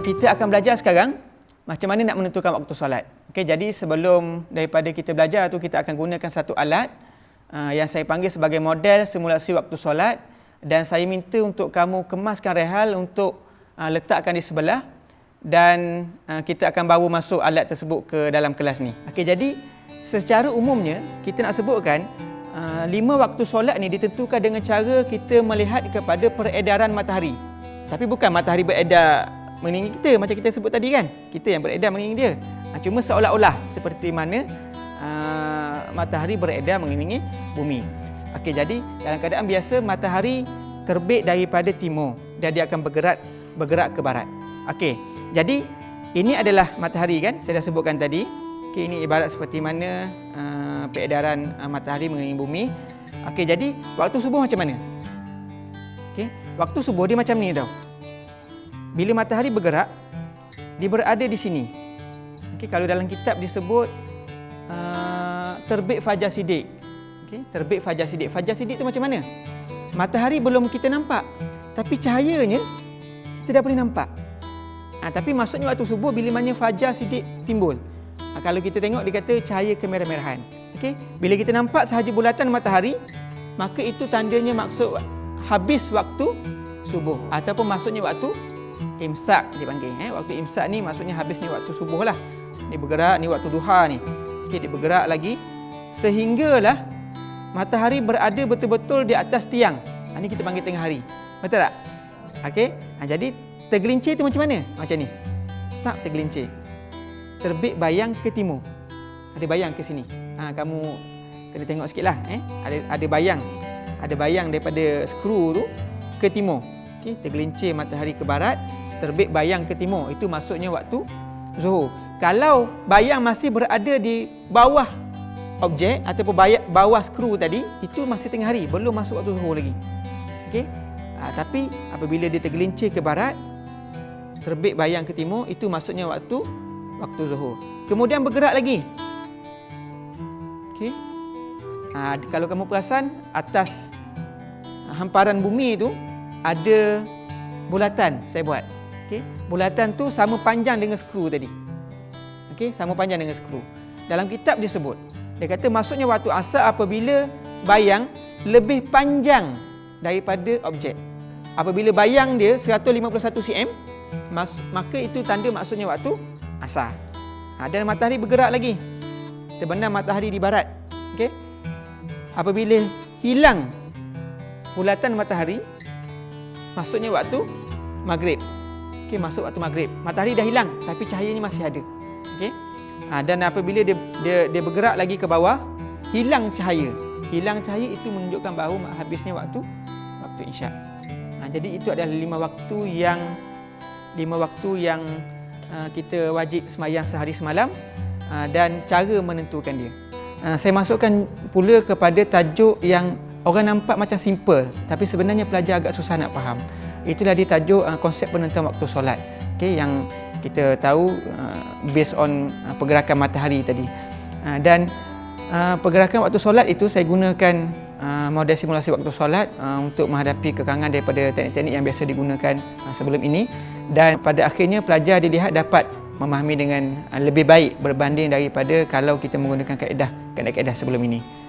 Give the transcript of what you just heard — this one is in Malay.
kita akan belajar sekarang macam mana nak menentukan waktu solat. Okey, jadi sebelum daripada kita belajar tu kita akan gunakan satu alat uh, yang saya panggil sebagai model simulasi waktu solat dan saya minta untuk kamu kemaskan rehal untuk uh, letakkan di sebelah dan uh, kita akan bawa masuk alat tersebut ke dalam kelas ni. Okey, jadi secara umumnya kita nak sebutkan uh, lima waktu solat ni ditentukan dengan cara kita melihat kepada peredaran matahari. Tapi bukan matahari beredar mengelilingi kita macam kita sebut tadi kan. Kita yang beredar mengelilingi dia. Ha, cuma seolah-olah seperti mana uh, matahari beredar mengelilingi bumi. Okey, jadi dalam keadaan biasa matahari terbit daripada timur dan dia akan bergerak bergerak ke barat. Okey. Jadi ini adalah matahari kan saya dah sebutkan tadi. Okey, ini ibarat seperti mana uh, peredaran uh, matahari mengelilingi bumi. Okey, jadi waktu subuh macam mana? Okey, waktu subuh dia macam ni tau. Bila matahari bergerak, dia berada di sini. Okay, kalau dalam kitab disebut uh, terbit fajar sidik. Okay, terbit fajar sidik. Fajar sidik tu macam mana? Matahari belum kita nampak. Tapi cahayanya kita dah boleh nampak. Ha, tapi maksudnya waktu subuh bila mana fajar sidik timbul. Ha, kalau kita tengok dia kata cahaya kemerah-merahan. Okay? Bila kita nampak sahaja bulatan matahari, maka itu tandanya maksud habis waktu subuh. Ataupun maksudnya waktu imsak dipanggil. Eh? Waktu imsak ni maksudnya habis ni waktu subuh lah. Ni bergerak ni waktu duha ni. Okey dia bergerak lagi. Sehinggalah matahari berada betul-betul di atas tiang. Ha, ni kita panggil tengah hari. Betul tak? Okey? Ha, jadi tergelincir tu macam mana? Macam ni. Tak tergelincir. Terbit bayang ke timur. Ada bayang ke sini? Ha, kamu kena tengok sikit lah eh? ada, ada bayang. Ada bayang daripada skru tu ke timur okay? tergelincir matahari ke barat terbit bayang ke timur. Itu maksudnya waktu zuhur. Kalau bayang masih berada di bawah objek ataupun bayang, bawah skru tadi itu masih tengah hari belum masuk waktu zuhur lagi. Okey? Ha, tapi apabila dia tergelincir ke barat terbit bayang ke timur itu maksudnya waktu waktu zuhur. Kemudian bergerak lagi. Okey? Ha, kalau kamu perasan atas hamparan bumi itu ada bulatan saya buat. Okey? Bulatan tu sama panjang dengan skru tadi. Okey? Sama panjang dengan skru. Dalam kitab disebut dia kata maksudnya waktu asar apabila bayang lebih panjang daripada objek. Apabila bayang dia 151 cm maka itu tanda maksudnya waktu asar ha, dan matahari bergerak lagi. Terbenam matahari di barat. Okey? Apabila hilang bulatan matahari maksudnya waktu maghrib. Okey masuk waktu maghrib. Matahari dah hilang tapi cahayanya masih ada. Okey? Ha, dan apabila dia, dia dia bergerak lagi ke bawah hilang cahaya. Hilang cahaya itu menunjukkan bahawa habisnya waktu waktu isyak ha, jadi itu adalah lima waktu yang lima waktu yang uh, kita wajib semayang sehari semalam uh, dan cara menentukan dia. Uh, saya masukkan pula kepada tajuk yang orang nampak macam simple tapi sebenarnya pelajar agak susah nak faham. Itulah dia tajuk uh, konsep penentuan waktu solat. Okay, yang kita tahu uh, based on uh, pergerakan matahari tadi. Uh, dan uh, pergerakan waktu solat itu saya gunakan uh, model simulasi waktu solat uh, untuk menghadapi kekangan daripada teknik-teknik yang biasa digunakan uh, sebelum ini. Dan pada akhirnya pelajar dilihat dapat memahami dengan uh, lebih baik berbanding daripada kalau kita menggunakan kaedah kaedah-kaedah sebelum ini.